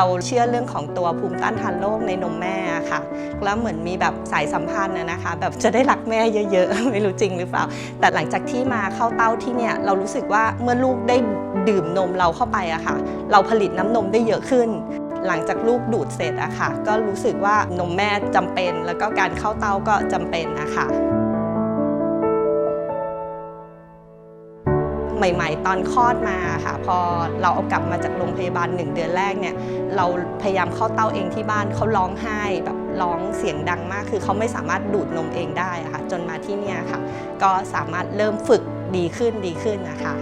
เราเชื่อเรื่องของตัวภูมิต้านทานโรคในนมแม่ค่ะ แล้วเหมือนมีแบบสายสัมพันธ์นะนะคะ แบบจะได้รักแม่เยอะๆ ไม่รู้จริงหรือเปล่า แต่หลังจากที่มาเข้าเต้าที่เนี่ยเรารู้สึกว่าเมื่อลูกได้ดื่มนมเราเข้าไปอะค่ะ เราผลิตน้ำนมได้เยอะขึ้นหลังจากลูกดูดเสร็จอะค่ะ ก็รู้สึกว่านมแม่จำเป็น แล้วก็การเข้าเต้าก็จำเป็นนะคะ ใหม่ๆ ตอนคลอดมาค่ะ พอเราเอากลับมาจากโรงพยาบาลหนึ่งเดือนแรกเนี่ย เราพยายามเข้าเต้าเองที่บ้านเขาร้องไห้แบบร้องเสียงดังมาก คือเขาไม่สามารถดูดนมเองได้ค่ะ จนมาที่เนี่ยค่ะ ก็สามารถเริ่มฝึกดีขึ้นดีขึ้นนะคะ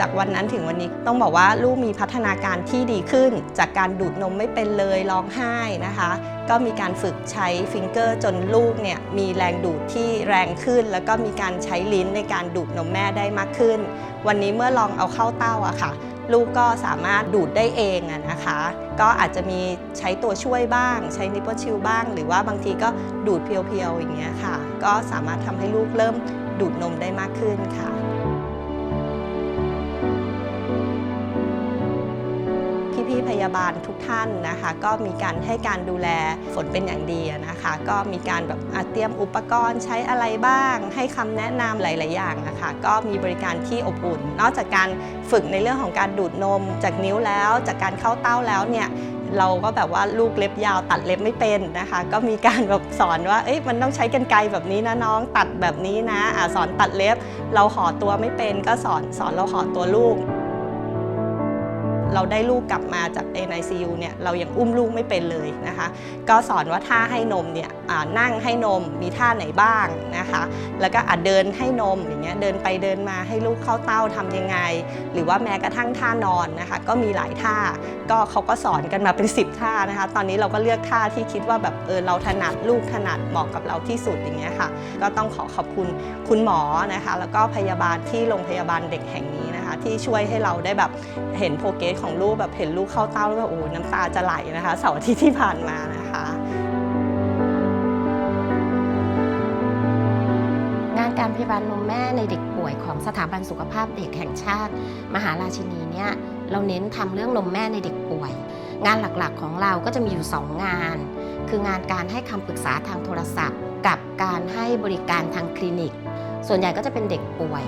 จากวันนั้นถึงวันนี้ต้องบอกว่าลูกมีพัฒนาการที่ดีขึ้น จากการดูดนมไม่เป็นเลยร้องไห้นะคะ ก็มีการฝึกใช้ฟิงเกอร์จนลูกเนี่ยมีแรงดูดที่แรงขึ้น แล้วก็มีการใช้ลิ้นในการดูดนมแม่ได้มากขึ้น วันนี้เมื่อลองเอาเข้าเต้าอะค่ะ ลูกก็สามารถดูดได้เองอะนะคะ ก็อาจจะมีใช้ตัวช่วยบ้าง ใช้นิปเปิลชิลบ้าง หรือว่าบางทีก็ดูดเพียวๆอย่างเงี้ยค่ะ ก็สามารถทำให้ลูกเริ่มดูดนมได้มากขึ้นค่ะาบาลทุกท่านนะคะ ก็มีการให้การดูแลฝนเป็นอย่างดีนะคะ ก็มีการแบบเตรียมอุปกรณ์ใช้อะไรบ้าง ให้คำแนะนำหลาย ๆ อย่างนะคะ ก็มีบริการที่อบอุ่น นอกจากการฝึกในเรื่องของการดูดนม จากนิ้วแล้ว จากการเข้าเต้าแล้วเนี่ยเราก็แบบว่าลูกเล็บยาวตัดเล็บไม่เป็นนะคะ ก็มีการแบบสอนว่าเอ๊ะมันต้องใช้กันไกรแบบนี้นะน้องตัดแบบนี้นะอะสอนตัดเล็บ เราห่อตัวไม่เป็นก็สอนสอนเราห่อตัวลูก เราได้ลูกกลับมาจาก NICU เนี่ยเรายังอุ้มลูกไม่เป็นเลยนะคะ ก็สอนว่าท่าให้นมเนี่ยนั่งให้นมมีท่าไหนบ้างนะคะ แล้วก็อาจเดินให้นมอย่างเงี้ยเดินไปเดินมาให้ลูกเข้าเต้าทำยังไง หรือว่าแม้กระทั่งท่านอนนะคะ ก็มีหลายท่าก็เขาก็สอนกันมาเป็น 10 ท่านะคะ ตอนนี้เราก็เลือกท่าที่คิดว่าแบบเออเราถนัดลูกถนัดเหมาะกับเราที่สุดอย่างเงี้ยค่ะ ก็ต้องขอขอบคุณคุณหมอนะคะ แล้วก็พยาบาลที่โรงพยาบาลเด็กแห่งนี้ นะคะที่ช่วยให้เราได้แบบเห็นโปรเกรสของลูกแบบเห็นลูกเข้าเต้าแล้วแบบโอ้น้ำตาจะไหลนะคะเสาร์อาทิตย์ที่ผ่านมานะคะงานการพยาบาลนมแม่ในเด็กป่วยของสถาบันสุขภาพเด็กแห่งชาติ มหาราชินีเนี่ยเราเน้นทำเรื่องนมแม่ในเด็กป่วย งานหลักๆของเราก็จะมีอยู่ 2 งาน คืองานการให้คำปรึกษาทางโทรศัพท์ กับการให้บริการทางคลินิก ส่วนใหญ่ก็จะเป็นเด็กป่วย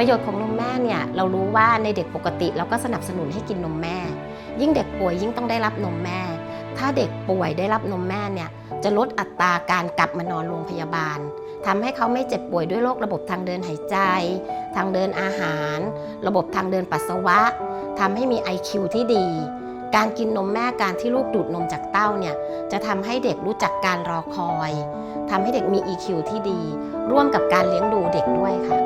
ประโยชน์ของนมแม่เนี่ยเรารู้ว่าในเด็กปกติเราก็สนับสนุนให้กินนมแม่ ยิ่งเด็กป่วยยิ่งต้องได้รับนมแม่ ถ้าเด็กป่วยได้รับนมแม่เนี่ยจะลดอัตราการกลับมานอนโรงพยาบาลทำให้เขาไม่เจ็บป่วยด้วยโรคระบบทางเดินหายใจ ทางเดินอาหาร ระบบทางเดินปัสสาวะทำให้มี IQ ที่ดี การกินนมแม่การที่ลูกดูดนมจากเต้าเนี่ยจะทำให้เด็กรู้จักการรอคอยทำให้เด็กมี EQ ที่ดี ร่วมกับการเลี้ยงดูเด็กด้วยค่ะ